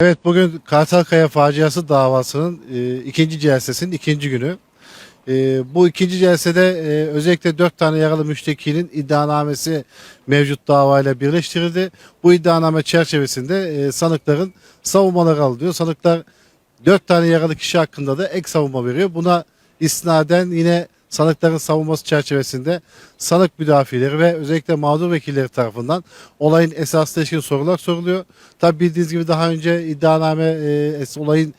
Evet bugün Kartalkaya faciası davasının e, ikinci celsesinin ikinci günü. E, bu ikinci celsede e, özellikle dört tane yaralı müştekinin iddianamesi mevcut davayla birleştirildi. Bu iddianame çerçevesinde e, sanıkların savunmaları alınıyor. Sanıklar dört tane yaralı kişi hakkında da ek savunma veriyor. Buna istinaden yine sanıkların savunması çerçevesinde sanık müdafileri ve özellikle mağdur vekilleri tarafından olayın esasına ilişkin sorular soruluyor. Tabi bildiğiniz gibi daha önce iddianame e, olayın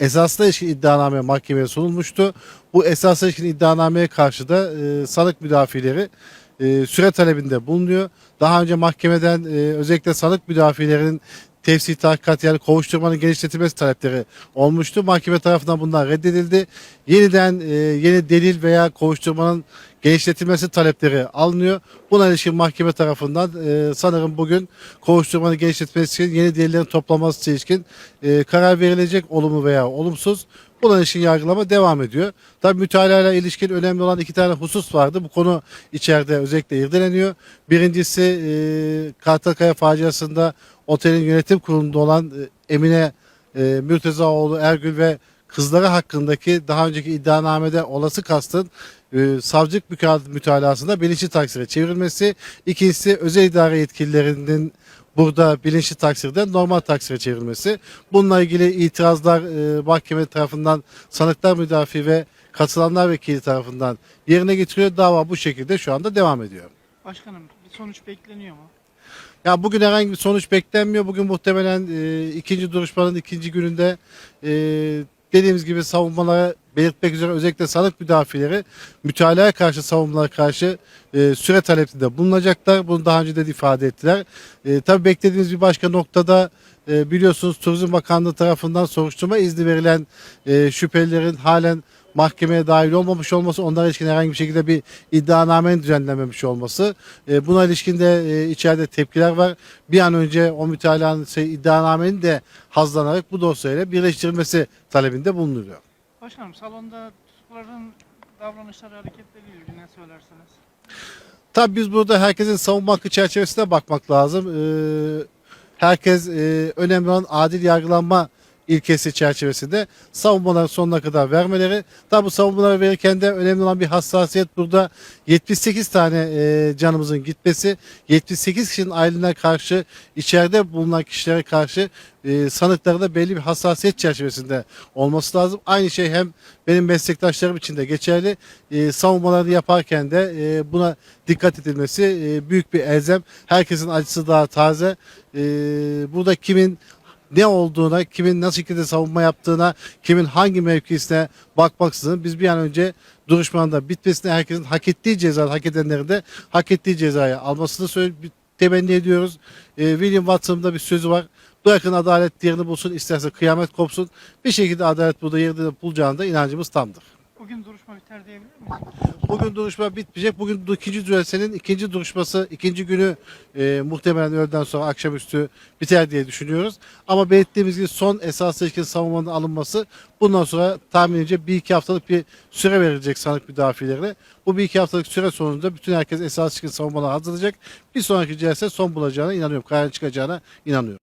esasına ilişkin iddianame mahkemeye sunulmuştu. Bu esasına ilişkin iddianameye karşı da e, sanık müdafileri e, süre talebinde bulunuyor. Daha önce mahkemeden e, özellikle sanık müdafilerinin tefsir tahkikat yani kovuşturmanın genişletilmesi talepleri olmuştu. Mahkeme tarafından bunlar reddedildi. Yeniden e, yeni delil veya kovuşturmanın genişletilmesi talepleri alınıyor. Buna ilişkin mahkeme tarafından e, sanırım bugün kovuşturmanın genişletilmesi için yeni delillerin toplaması ilişkin e, karar verilecek olumlu veya olumsuz. Buna ilişkin yargılama devam ediyor. Tabii mütalaa ilişkin önemli olan iki tane husus vardı. Bu konu içeride özellikle irdeleniyor. Birincisi e, Kartalkaya faciasında otelin yönetim kurulunda olan e, Emine e, Mürtezaoğlu Ergül ve kızları hakkındaki daha önceki iddianamede olası kastın e, savcılık mütalasında bilinçli taksire çevrilmesi. İkincisi özel idare yetkililerinin burada bilinçli taksirden normal taksire çevrilmesi. Bununla ilgili itirazlar e, mahkeme tarafından sanıklar müdafi ve katılanlar vekili tarafından yerine getiriyor. Dava bu şekilde şu anda devam ediyor. Başkanım bir sonuç bekleniyor mu? Ya bugün herhangi bir sonuç beklenmiyor. Bugün muhtemelen e, ikinci duruşmanın ikinci gününde e, dediğimiz gibi savunmalara belirtmek üzere özellikle sanık müdafileri mütalaya karşı savunmalara karşı e, süre talepinde bulunacaklar. Bunu daha önce de ifade ettiler. E, tabii beklediğimiz bir başka noktada e, biliyorsunuz Turizm Bakanlığı tarafından soruşturma izni verilen e, şüphelilerin halen mahkemeye dahil olmamış olması, onlara ilişkin herhangi bir şekilde bir iddianamenin düzenlenmemiş olması. E, buna ilişkin de e, içeride tepkiler var. Bir an önce o mütalaanın şey, iddianamenin de hazlanarak bu dosyayla birleştirilmesi talebinde bulunuyor. Başkanım salonda tutukluların davranışları hareketleriyle ilgili ne söylersiniz? Tabii biz burada herkesin savunma hakkı çerçevesinde bakmak lazım. Ee, herkes e, önemli olan adil yargılanma ilkesi çerçevesinde savunmaları sonuna kadar vermeleri. Tabi bu savunmaları verirken de önemli olan bir hassasiyet burada 78 tane e, canımızın gitmesi, 78 kişinin ailelerine karşı, içeride bulunan kişilere karşı e, sanıklarda belli bir hassasiyet çerçevesinde olması lazım. Aynı şey hem benim meslektaşlarım için de geçerli. E, savunmalarını yaparken de e, buna dikkat edilmesi e, büyük bir elzem. Herkesin acısı daha taze. E, burada kimin ne olduğuna, kimin nasıl şekilde savunma yaptığına, kimin hangi mevkisine bakmaksızın biz bir an önce duruşmanın da bitmesine herkesin hak ettiği ceza, hak edenlerin de hak ettiği cezayı almasını söyle, temenni ediyoruz. Ee, William Watson'ın da bir sözü var. Bırakın adalet yerini bulsun, isterse kıyamet kopsun. Bir şekilde adalet burada yerini bulacağına da inancımız tamdır. Bugün duruşma biter diyebilir miyiz? Bugün duruşma bitmeyecek. Bugün ikinci düelsenin ikinci duruşması, ikinci günü e, muhtemelen öğleden sonra akşamüstü biter diye düşünüyoruz. Ama belirttiğimiz gibi son esas ilişkin savunmanın alınması bundan sonra tahminimce bir iki haftalık bir süre verilecek sanık müdafilerine. Bu bir iki haftalık süre sonunda bütün herkes esas ilişkin savunmalar hazırlayacak. Bir sonraki celse son bulacağına inanıyorum. Kararın çıkacağına inanıyorum.